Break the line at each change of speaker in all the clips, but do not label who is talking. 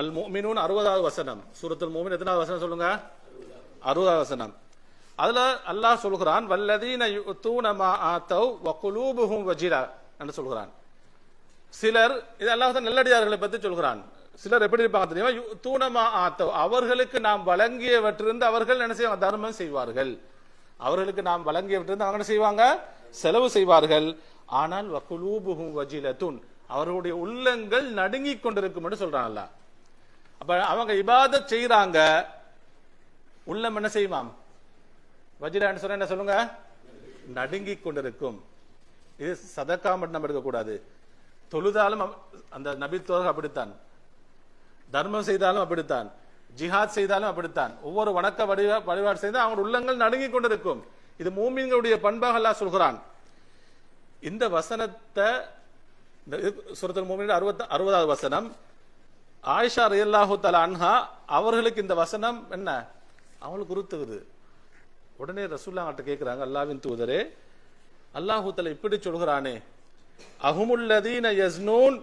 அல் மோமினு அறுபதாவது வசனம். சூரத்துல் மோமின் எத்தனாவது வசனம் சொல்லுங்க? அறுபதாவது வசனம். அதுல அல்லாஹ் சொல்கிறான் வல்லதீன யுத்தூன ஆத்தவ் வகுலூபுகும் வஜிலா என்று சொல்கிறான். சிலர் இது அல்லாஹ் நல்லடியார்களை பற்றி சொல்கிறான். சிலர் எப்படி இருப்பாங்க தெரியுமா? தூணமா ஆத்தவ் அவர்களுக்கு நாம் வழங்கியவற்றிருந்து அவர்கள் என்ன செய்வாங்க? தர்மம் செய்வார்கள். அவர்களுக்கு நாம் வழங்கியவற்றிருந்து அவங்க என்ன செய்வாங்க? செலவு செய்வார்கள். ஆனால் வக்குலூபுஹும் வஜிலத்துன் அவர்களுடைய உள்ளங்கள் நடுங்கிக் கொண்டிருக்கும் என்று சொல்றான் அல்லாஹ். அப்ப அவங்க இபாத செய்யறாங்க உள்ளம் என்ன செய்வாம்? வஜிரான்னு சொன்ன என்ன சொல்லுங்க? நடுங்கி கொண்டிருக்கும். இது சதக்கா மட்டும் நம்ம எடுக்கக்கூடாது தொழுதாலும் அந்த நபித்துவர்கள் அப்படித்தான். தர்மம் செய்தாலும் அப்படித்தான். ஜிஹாத் செய்தாலும் அப்படித்தான். ஒவ்வொரு வணக்க வடிவ வழிபாடு செய்தால் அவங்க உள்ளங்கள் நடுங்கி கொண்டிருக்கும். இது மூமின்களுடைய பண்பாக அல்லாஹ் சொல்கிறான். இந்த வசனத்தை சுரத்தல் மூமின் அறுபத்தி அறுபதாவது வசனம். ஆயிஷா ரயல்லாஹு தலா அன்ஹா அவர்களுக்கு இந்த வசனம் என்ன? அவங்களுக்கு உறுத்துகுது உடனே ரசூல்லாங்கிட்ட கேட்குறாங்க அல்லாவின் தூதரே அல்லாஹு தலா இப்படி சொல்கிறானே அஹுமுல்லதீன யஸ்னூன்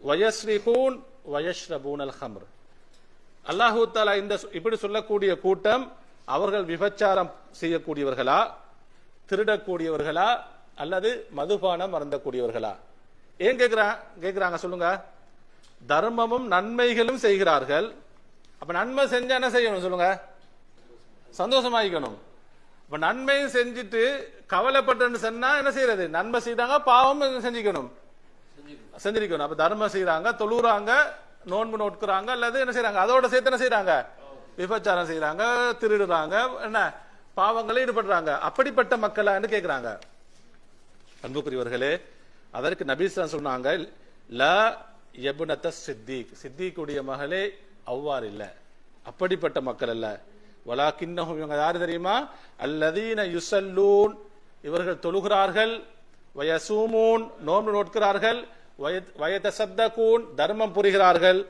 வயஸ்ரிஹூன் வயஸ்ரபூன் அல் ஹம்ர் அல்லாஹு தாலா இந்த இப்படி சொல்லக்கூடிய கூட்டம் அவர்கள் விபச்சாரம் செய்யக்கூடியவர்களா திருடக்கூடியவர்களா அல்லது மதுபானம் மறந்தக்கூடியவர்களா ஏன் கேட்குறா கேட்குறாங்க சொல்லுங்க. தர்மமும் நன்மைகளும் செய்கிறார்கள். அப்ப நன்மை செஞ்சா என்ன செய்யணும் சொல்லுங்க? சந்தோஷமாயிக்கணும். இப்ப நன்மையும் செஞ்சுட்டு கவலைப்பட்டுன்னு சொன்னா என்ன செய்யறது? நன்மை செய்தாங்க பாவம் செஞ்சுக்கணும். செஞ்சிருக்கணும். அப்ப தர்மம் செய்யறாங்க தொழுறாங்க நோன்பு நோட்கிறாங்க அல்லது என்ன செய்யறாங்க அதோட சேர்த்து என்ன செய்யறாங்க விபச்சாரம் செய்யறாங்க திருடுறாங்க என்ன? பாவங்களை ஈடுபடுறாங்க. அப்படிப்பட்ட மக்களான்னு கேட்கிறாங்க அன்புக்குரியவர்களே அதற்கு நபீஸ்லாம் சொன்னாங்க ல எபுனத்த சித்திக். சித்திக்குடைய மகளே அவ்வாறு இல்லை. அப்படிப்பட்ட மக்கள் அல்ல. வலாக்கின்னஹும் இவங்க யாரு தெரியுமா? அல்லதீன யுசல்லூன். இவர்கள் தொழுகிறார்கள் வயசூமூன் நோன்பு நோட்கிறார்கள் வயதசத்தகூன் தர்மம் புரிகிறார்கள்.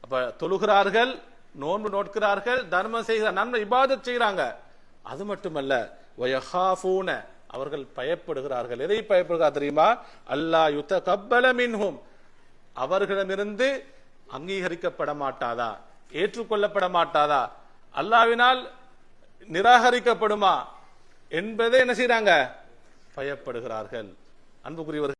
அப்ப தொழுகிறார்கள் நோன்பு நோட்கிறார்கள் தர்மம் செய்கிறார் நன்மை இபாதத் செய்கிறாங்க அது மட்டுமல்ல வயஹாஃபூன. அவர்கள் பயப்படுகிறார்கள். எதை பயப்படுகிறார் தெரியுமா? அல்லாஹ் யுத்த கப்பல மின்ஹும். அவர்களிடமிருந்து அங்கீகரிக்கப்பட மாட்டாதா ஏற்றுக்கொள்ளப்பட மாட்டாதா அல்லாவினால் நிராகரிக்கப்படுமா? என்பதை என்ன செய்றாங்க? பயப்படுகிறார்கள். அன்புக்குரியவர்கள்